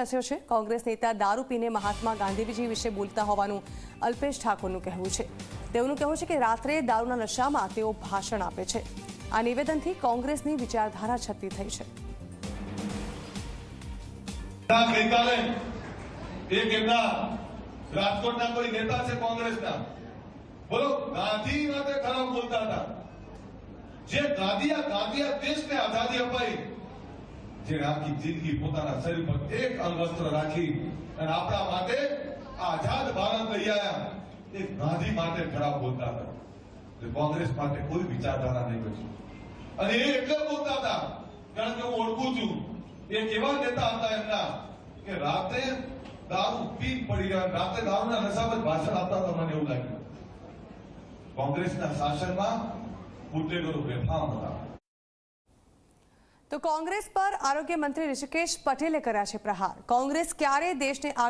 કસ્યો છે? કોંગ્રેસ નેતા દારૂ પીને મહાત્મા ગાંધીજી વિશે બોલતા હોવાનું અલ્પેશ ઠાકોરનું કહેવું છે. તેઓનું કહેવું છે કે રાત્રે દારૂના નશામાં તેઓ ભાષણ આપે છે. આ નિવેદનથી કોંગ્રેસની વિચારધારા છતી થઈ છે. ગઈકાલે એક એમના રાજકોટના કોઈ દેશને આઝાદી અપાઈ જેણે આખી જિંદગી પોતાના શરીર પર એક અંગવસ્ત્ર રાખી અને આપણા માટે આઝાદ ભારત લઈ આવ્યા એ ગાંધી માટે ખરાબ બોલતા હતા. કોંગ્રેસ માટે કોઈ વિચારધારા નહીં બચી અને એ એટલે બોલતા હતા. કારણ કે હું ઓળખું છું. એ કેવા નેતા હતા એમના? કે રાતે દારૂ પી પડી ગયા. રાતે દારૂના નશામાં ભાષણ આપતા હતા મને એવું લાગ્યું. કોંગ્રેસના શાસનમાં બુદ્ધેગરો બેફામ હતા. તો કોંગ્રેસ પર આરોગ્ય મંત્રી ઋષિકેશ પટેલે કર્યા છે પ્રહાર. કોંગ્રેસ ક્યારે દેશને આગળ